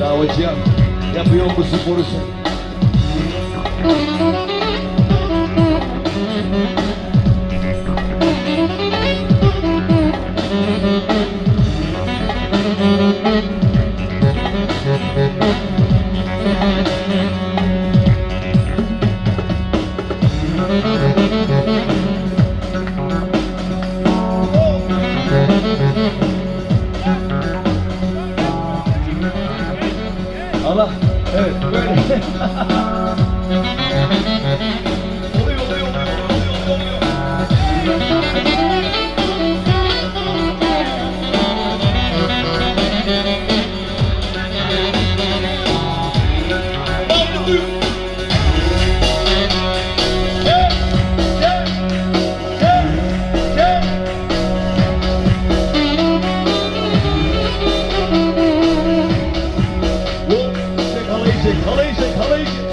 Bravo Gian, yapıyor musun Borussia? Collegiate, collegiate, collegiate.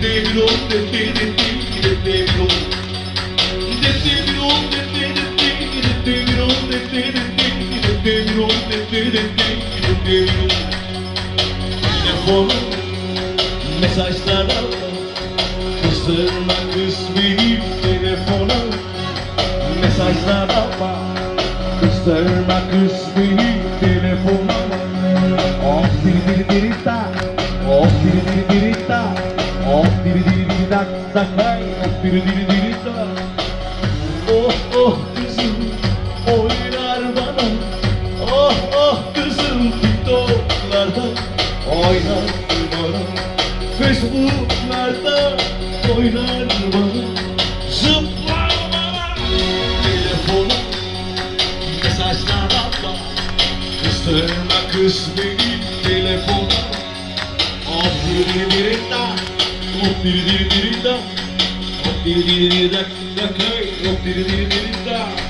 Baby, don't, baby, don't, baby, don't. Telefonu mesajlara Kızdırma kız beni telefona Mesajlara Kızdırma kız beni telefona Of diri diri diri da. Of diri diri diri da. Of diri diri diri Facebook'larda oynar bana Zıplar bana Telefonu mesajlara bak Kızdırma kız beni telefona Of diri diri da Of diri diri diri da Of diri diri diri da Of diri diri diri da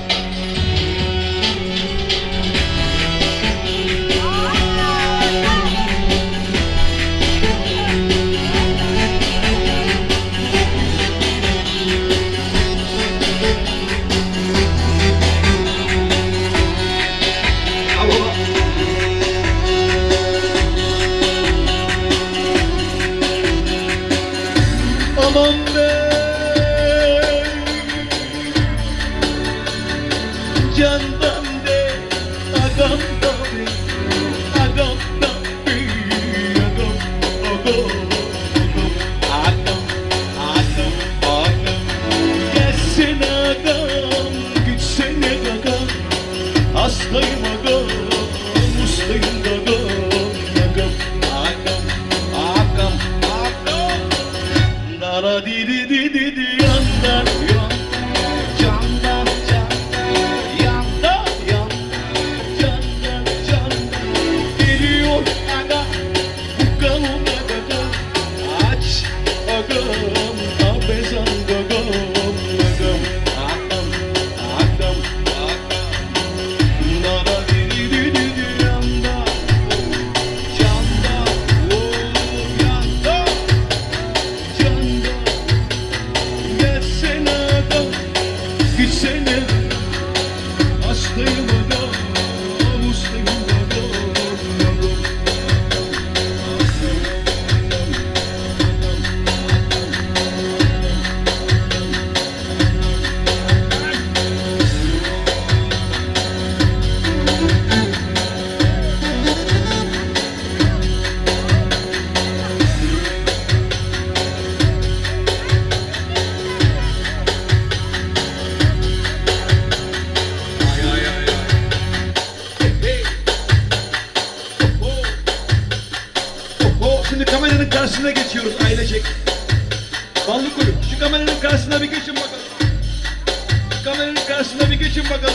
karşısına bir geçin bakalım.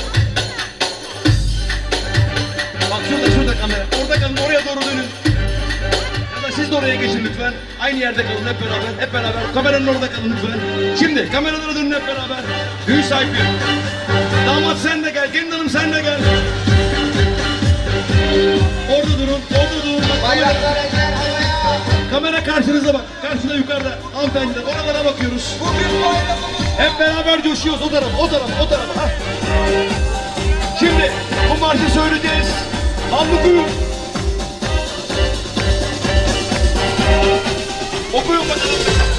Bak şurada şurada kamera. Orada kalın oraya doğru dönün. Ya da siz de oraya geçin lütfen. Aynı yerde kalın hep beraber. Hep beraber. Kameranın orada kalın lütfen. Şimdi kameralara dönün hep beraber. Düğün sahibi. Damat sen de gel. Gelin hanım sen de gel. Orada durun. Orada durun. Bak, kamera, kamera karşınıza bak. Karşıda yukarıda. Hanımefendi oralara bakıyoruz. Hep beraber coşuyoruz. O tarafa, o tarafa, o tarafa. Hah. Şimdi bu marşı söyleyeceğiz. Anlıkıyım. Okuyun bakalım.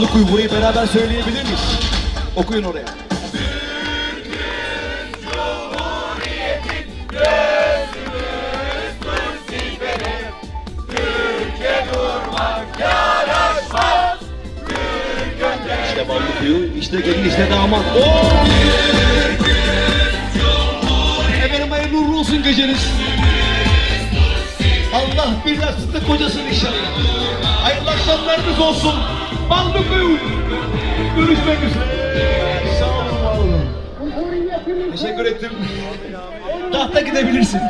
Anlıkuyu burayı beraber söyleyebilir miyiz? Okuyun oraya. İşte Ballıkuyu, işte gelin, işte damat. Oo! Efendim hayırlı uğurlu olsun geceniz. Allah bir yastıkta kocasın inşallah. Hayırlı akşamlarınız olsun. Ballıkuyu. Görüşmek üzere. Sağ olun, var. Teşekkür ettim. Tahta gidebilirsin.